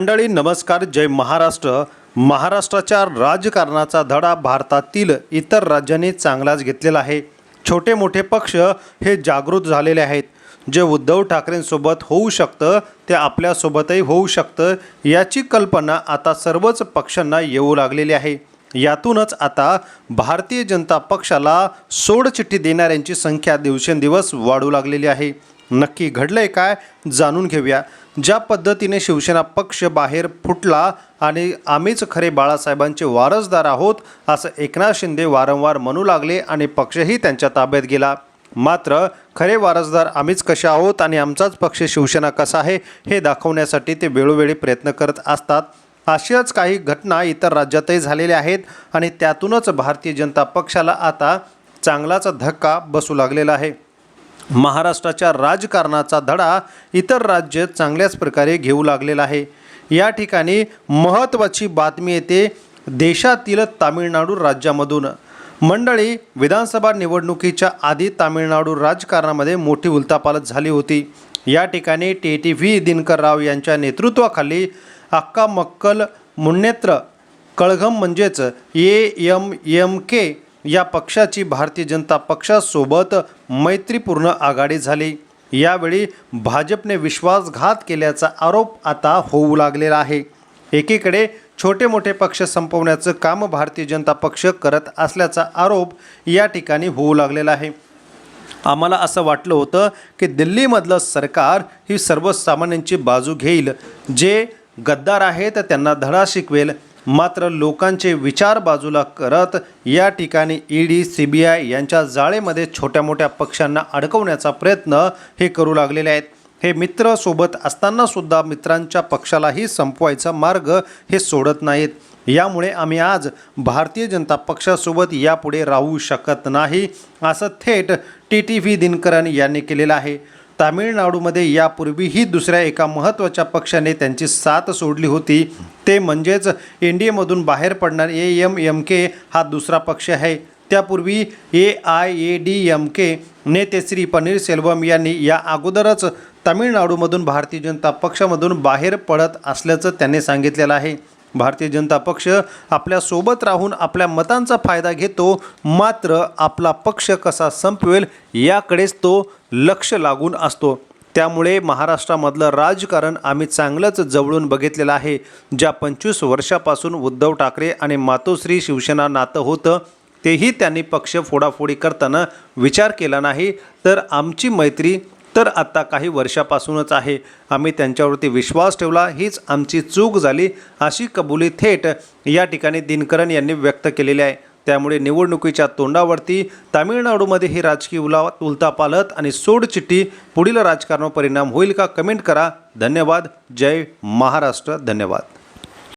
मंडळी नमस्कार. जय महाराष्ट्र. महाराष्ट्राच्या राजकारणाचा धडा भारतातील इतर राज्यांनी चांगलाच घेतलेला आहे. छोटे मोठे पक्ष हे जागृत झालेले आहेत. जे उद्धव ठाकरेंसोबत होऊ शकतं ते आपल्यासोबतही होऊ शकतं याची कल्पना आता सर्वच पक्षांना येऊ लागलेली आहे. यातूनच आता भारतीय जनता पक्षाला सोडचिठ्ठी देणाऱ्यांची संख्या दिवसेंदिवस वाढू लागलेली आहे. नक्की घडलंय काय जाणून घेऊया. ज्या पद्धतीने शिवसेना पक्ष बाहेर फुटला आणि आम्हीच खरे बाळासाहेबांचे वारसदार आहोत असं एकनाथ शिंदे वारंवार म्हणू लागले आणि पक्षही त्यांच्या ताब्यात गेला. मात्र खरे वारसदार आम्हीच कसे आहोत आणि आमचाच पक्ष शिवसेना कसा आहे हे दाखवण्यासाठी ते वेळोवेळी प्रयत्न करत असतात. अशाच काही घटना इतर राज्यातही झालेल्या आहेत आणि त्यातूनच भारतीय जनता पक्षाला आता चांगलाच धक्का बसू लागलेला आहे. महाराष्ट्राच्या राजकारणाचा धडा इतर राज्य चांगल्याच प्रकारे घेऊ लागलेला आहे. या ठिकाणी महत्त्वाची बातमी येते देशातील तामिळनाडू राज्यामधून. मंडळी विधानसभा निवडणुकीच्या आधी तामिळनाडू राजकारणामध्ये मोठी उलतापालत झाली होती. या ठिकाणी T T V Dinakar Rao यांच्या नेतृत्वाखाली अक्का मक्कल मुन्नेत्र. कळघम म्हणजेच ए एम एम के या पक्षाची भारतीय जनता पक्षासोबत मैत्रीपूर्ण आघाडी झाली. यावेळी भाजपने विश्वासघात केल्याचा आरोप आता होऊ लागलेला आहे. एकीकडे छोटे मोठे पक्ष संपवण्याचं काम भारतीय जनता पक्ष करत असल्याचा आरोप या ठिकाणी होऊ लागलेला आहे. आम्हाला असं वाटलं होतं की दिल्लीमधलं सरकार ही सर्वसामान्यांची बाजू घेईल जे गद्दार आहेत त्यांना धडा शिकवेल. मात्र लोकांचे विचार बाजूला करत या ठिकाणी E D C B I यांच्या जाळेमध्ये छोट्या मोठ्या पक्षांना अडकवण्याचा प्रयत्न हे करू लागलेले आहेत. हे मित्र सोबत असतानासुद्धा मित्रांच्या पक्षालाही संपवायचा मार्ग हे सोडत नाहीत. यामुळे आम्ही आज भारतीय जनता पक्षासोबत यापुढे राहू शकत नाही असं थेट टी टी व्ही दिनकरन यांनी केलेलं आहे. तामिळनाडूमध्ये यापूर्वीही दुसऱ्या एका महत्त्वाच्या पक्षाने त्यांची साथ सोडली होती. ते म्हणजेच एन डी एमधून बाहेर पडणार. ए एम एम के हा दुसरा पक्ष आहे. त्यापूर्वी A I A D M K नेते श्री पनीरसेल्वम यांनी या अगोदरच तामिळनाडूमधून भारतीय जनता पक्षामधून बाहेर पडत असल्याचं त्यांनी सांगितलेलं आहे. भारतीय जनता पक्ष आपल्यासोबत राहून आपल्या मतांचा फायदा घेतो. मात्र आपला पक्ष कसा संपवेल याकडेच तो लक्ष लागून असतो. त्यामुळे महाराष्ट्रामधलं राजकारण आम्ही चांगलंच जवळून बघितलेलं आहे. ज्या पंचवीस वर्षापासून उद्धव ठाकरे आणि मातोश्री शिवसेना नातं होतं तेही त्यांनी पक्ष फोडाफोडी करताना विचार केला नाही. तर आमची मैत्री तर आत्ता काही वर्षापासूनच आहे. आम्ही त्यांच्यावरती विश्वास ठेवला. हीच आमची चूक झाली अशी कबुली थेट या ठिकाणी दिनकरन यांनी व्यक्त केलेली आहे. त्यामुळे निवडणुकीच्या तोंडावरती तामिळनाडूमध्ये ही राजकीय उला उलतापालत आणि सोडचिठ्ठी पुढील राजकारणावर परिणाम होईल का? कमेंट करा. धन्यवाद. जय महाराष्ट्र. धन्यवाद.